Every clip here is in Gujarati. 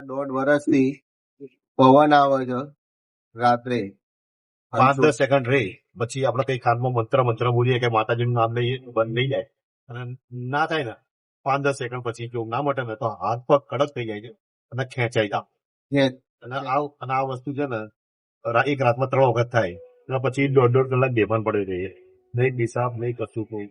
છેલ્લા દોઢ વર્ષથી પવન આવે છે રાત્રે. પાંચ દસ સેકન્ડ રે. પછી આપણે કઈ ખાનમાં મંત્ર મંત્ર બોલીએ કે માતાજીનું નામ લઈએ બંધ નહીં જાય અને ના થાય ને પાંચ દસ સેકન્ડ પછી જો ના મટે ને તો હાથ પગ કડક થઈ જાય છે અને ખેંચાઈ જાય અને આ અને આ વસ્તુ છે ને એક રાતમાં ત્રણ વખત થાય. અને પછી દોઢ દોઢ કલાક બેભાન પડે રહીએ નહીં દિશા નહીં કશું કોઈ.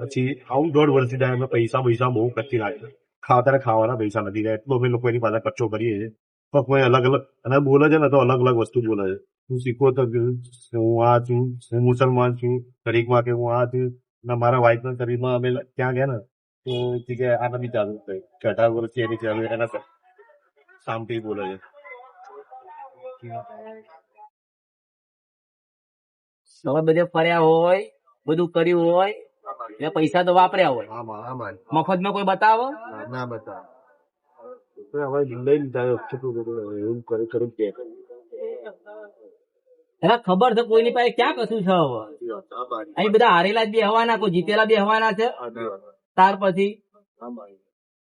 પછી આવું દોઢ વર્ષથી જાય અમે પૈસા પૈસા બહુ કચ્છી લાગે ખાવા ખાવાના પૈસા નથી. રહ્યા એટલો અમે લોકો એની પાસે ખર્ચો કરીએ છીએ. પણ કોઈ અલગ અલગ અને બોલે છે ને તો અલગ અલગ વસ્તુ બોલે છે. હું શીખો તો હું આ છું, હું મુસલમાન છું શરીફમાં કે હું આ છું. અને મારા વાઇફના શરીરમાં અમે ત્યાં ગયા ને, તો કે આ નથી ચાલુ થઈ. કે અઢાર વર્ષથી એની ચાલુ, એના શાંતિ બોલે છે. તમે બધે ફર્યા હોય, બધું કર્યું હોય એટલે પૈસા તો વાપર્યા હોય. મફતમાં કોઈ બતાવો? ના- બતાવો. ખબર છે કોઈની પાસે ક્યાં કશું છે હવે? અહીં બધા હારેલા જ બે હવાના કોઈ જીતેલા બે હવાના છે તાર પછી?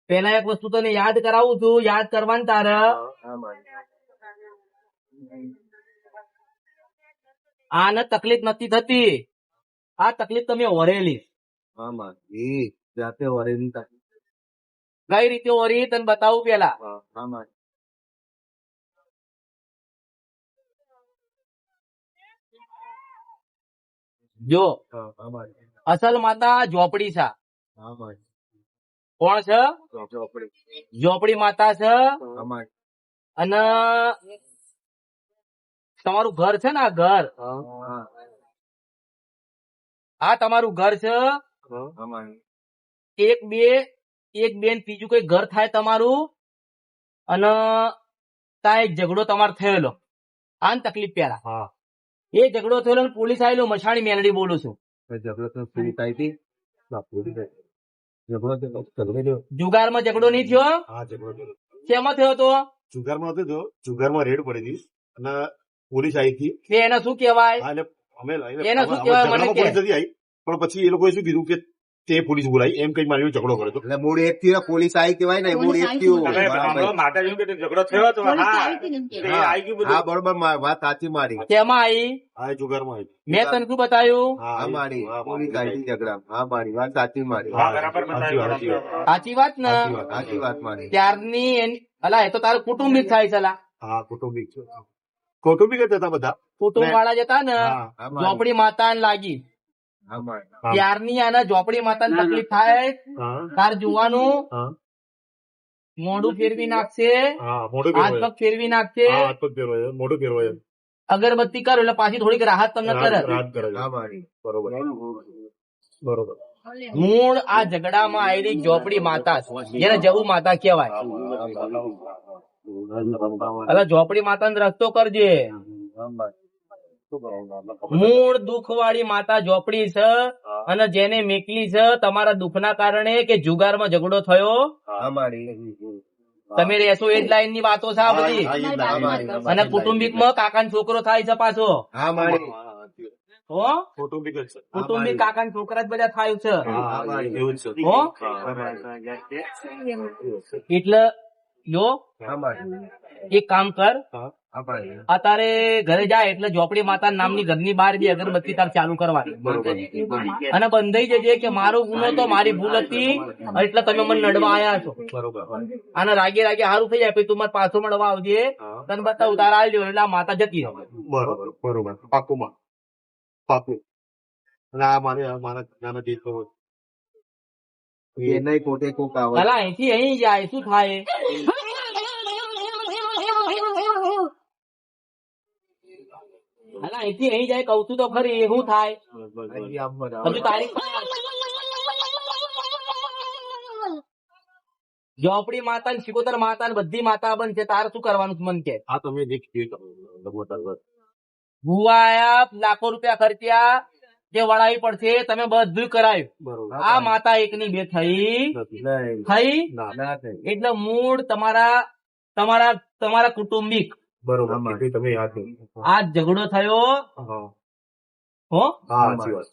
પેલા એક વસ્તુ તને યાદ કરાવું છું યાદ કરવાનું તારે. આને તકલીફ નથી થતી. આ તકલીફ તમે ઓરેલી. આમાં. એ જાતે વરેલી કઈ રીતે ઓરી તને બતાવું પેલા. આમાં. જો અસલ માતા ઝોપડી છે. કોણ છે? ઝોપડી. માતા છે. અને તમારું ઘર છે ને આ ઘર? હા. આ તમારું ઘર છે. એક બે એક બેન બીજું કોઈ ઘર થાય તમારું અને ત્યાં એક ઝઘડો તમારો થયેલો. આન તકલીફ પેલા એ ઝઘડો થયેલો પોલીસ આવેલો મછાણી મેલડી બોલું છું. જુગારમાં ઝઘડો નહીં થયો? શેમાં થયો તો જુગારમાં હતો જુગારમાં રેડ પડી હતી. અને પોલીસ આવી હતી. એને શું કહેવાય? અમે એને શું કહેવાય મને પણ પછી એ લોકોએ શું કીધું કે તે પોલીસ બોલાવી એમ કઈ મારી ઝઘડો કર્યો એટલે મૂળ એક થી પોલીસ આવી કેવાય ને મૂળ એક થી કે ઝઘડો થયો હતો. હા. એ હા, આવી ગયું બધું. હા બરોબર વાત સાચી મારી. આવી હા આવી મેં તને શું બતાવ્યું હા હા મારી. પોલીસ આવી ઝઘડા. હા મારી. વાત સાચી મારી. સાચી વાત, ને? સાચી વાત. મારી. ત્યારની અલા એ તો તારું કુટુંબિક થાય છે હા કુટુંબિક કુટુંબિક કૌટુંબિક જ હતા બધા. કુટુંબ વાળા જતા ને? ઝોપડી માતા લાગી. ત્યારની આના ઝોપડી માતા તકલીફ થાય. તાર જોવાનું. મોઢું ફેરવી નાખશે. હાથ પગ ફેરવી નાખશે. મોઢું ફેરવાય. અગરબત્તી કરો એટલે પાછી થોડીક રાહત તમને કરે. બરોબર. બરોબર. મૂળ આ ઝઘડામાં આવેલી ઝોપડી માતા છે. જેને જવું માતા કહેવાય. એટલે ઝોપડી માતાનો રસ્તો કરજે. મૂળ દુઃખ વાળી માતા ઝોપડી છે અને જેને મેકલી છે તમારા દુઃખના કારણે કે જુગારમાં ઝઘડો થયો તમે રહેશો એ જ લાઈનની વાતો છે આ બધી અને કુટુંબિકમાં કાકા છોકરો થાય છે પાછો હા મારી હો કૌટુંબિક જ છે. કુટુંબિક કાકા છોકરા જ બધા થાય છે હા એવું જ છે હો હા. એટલે જો એક કામ કર અત્યારે ઘરે જાય એટલે ઝોપડી માતા નામની ઘરની બહાર બી અગરબત્તી તાર ચાલુ કરવાની અને બંધાઈ જજે કે મારો ગુનો તો મારી ભૂલ હતી એટલે તમે મને નડવા આયા છો. બરોબર અને રાગે રાગે સારું થઈ જાય પછી તું મારે પાછો મળવા આવજે. તને બધા ઉતાર આવજો એટલે આ માતા જતી હવે બરોબર બરોબર. પાકું માં પાકું. અને આ મારે મારા નાના દીકરો એને કોટે કોક આવે. અલા અહીંથી અહીં જાય શું થાય? અલા અહીંથી અહીં જાય કઉ છું તો ખરી શું થાય. હજુ તારીખ ઝોપડી માતા ને શિકોતર માતા ને બધી માતા બનશે તારે શું કરવાનું મન કે? હા તમે જે આયા લાખો રૂપિયા ખર્ચ્યા જે વળાવી પડશે તમે બધું કરાયું. આ માતા એકની બે થઈ. થઈ? ના ના થઈ એટલે મૂળ તમારા તમારા તમારા કુટુંબિક. બરોબર તમે યાદ આ ઝઘડો થયો? હો.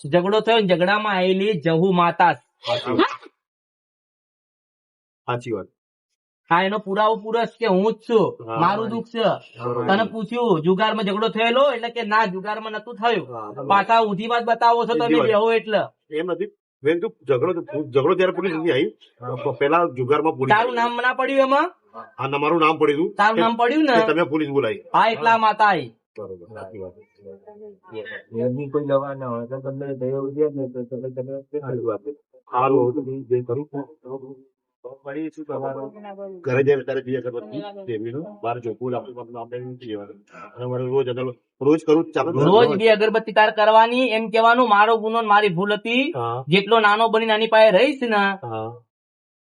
ઝઘડો ઝઘડામાં આવેલી જહુ માતા. સાચી વાત. હા એનો પુરાવો પૂરસ કે હું જ છું? મારું દુઃખ છે? તને પૂછ્યું જુગારમાં ઝઘડો થયેલો? એટલે કે ના જુગારમાં નતું થયું. પાછા ઊંધી વાત બતાવો છો તમે જવો બેહો એટલે. એમ નથી. ઝઘડો ઝઘડો ત્યારે પોલીસ નથી આવી પેલા જુગારમાં તારું નામ ના પડ્યું એમાં? હા ના, મારું નામ પડ્યું હતું તારું નામ પડ્યું ને? તમે પોલીસ બોલાવી હા એટલા માતા આઈ બરોબર સાચી વાત કોઈ દવા ના હોય તો તમને દયા ઉજે ને તો તમે તમે સારી વાત સારું જે કરું ફરી શું કરવાનું ઘરે જઈને ત્યારે બીજા અગરબત્તી દેવીનું બહાર ચોખ્ખું આપણે આપણે નથી લેવાનું. અને મારે રોજ રોજ કરું રોજ બે અગરબત્તી તાર કરવાની એમ કેવાનું મારો ગુનો મારી ભૂલ હતી. જેટલો નાનો બની નાની પાસે રહીશ ને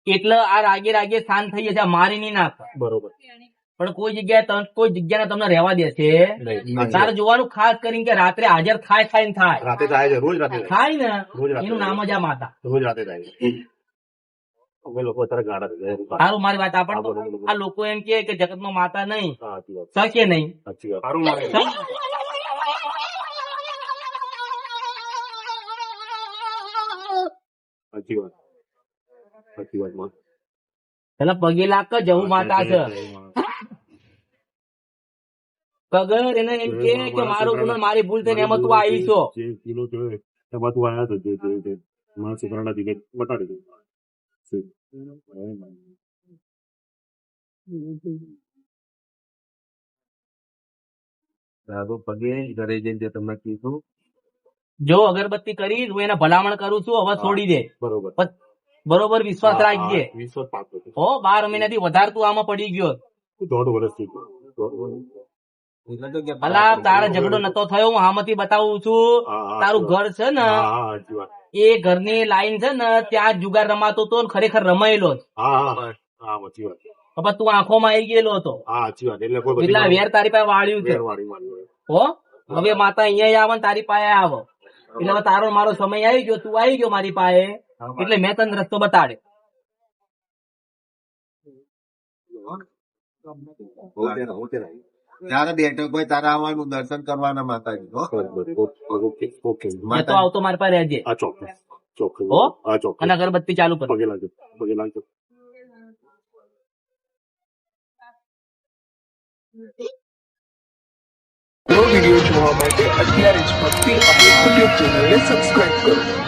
એટલે આ રાગે રાગે શાંત થઈ જશે મારી નહીં નાખ. બરોબર. પણ કોઈ જગ્યાએ કોઈ જગ્યાને તમને રહેવા દેશે. નહીં. તારે જોવાનું ખાસ કરીને કે રાત્રે હાજર થાય થાય ને થાય. રાતે થાય છે રોજ રાતે થાય. ને? એનું નામ જ આ માતા. રોજ રાતે થાય અમે લોકો અત્યારે ગાડા સારું મારી વાત આપણ આ લોકો એમ કે જગતમાં જગતમાં માતા નહીં. શકે નહીં સારું સાચી વાત. પેલા પગે લાગ જવું માતા છે. કગર એને એમ કે કે મારો ગુનો મારી ભૂલ થઈને એમાં તું આવી છો કિલો છે એમાં તું આયા તો જે મારા છોકરાના દીકરે બતાડી દઉં. પગે ઘરે જઈને તમને કીધું. જો અગરબત્તી કરી હું એને ભલામણ કરું છું હવે છોડી દે. બરોબર. બરોબર વિશ્વાસ રાખજે. વિશ્વાસ પાકો. હો બાર મહિનાથી વધારે તું આમાં પડી ગયો. દોઢ વર્ષથી ભલા તારે ઝઘડો નતો થયો હું આમાંથી બતાવું છું. તારું ઘર છે ને એ ઘરની લાઈન છે ને ત્યાં જુગાર રમાતો હતો ખરેખર રમાયેલો જ. હા હા હા હા સાચી વાત. પણ તું આંખોમાં આવી ગયેલો હતો. એટલે વેર તારી પાસે વાળ્યું છે. હો હવે માતા અહીંયા આવે ને તારી પાસે આવો. એટલે તારો મારો સમય આવી ગયો તું આવી ગયો મારી પાસે. એટલે મેં તને રસ્તો બતાડ્યો. ત્યારે બેઠો હોય તારા. આવવાનું દર્શન કરવાના માતાજી હો. ઓકે ઓકે તો આવતો મારી પાસે રહેજે ચોક્કસ. હો? હા ચોક્કસ. અને અગરબત્તી ચાલુ કરો. પગે લાગજો પગે લાગજો. વીડિયો જોવા માટે અત્યારે જ ભક્તિ યુટ્યુબ ચેનલને સબસ્ક્રાઇબ કરો.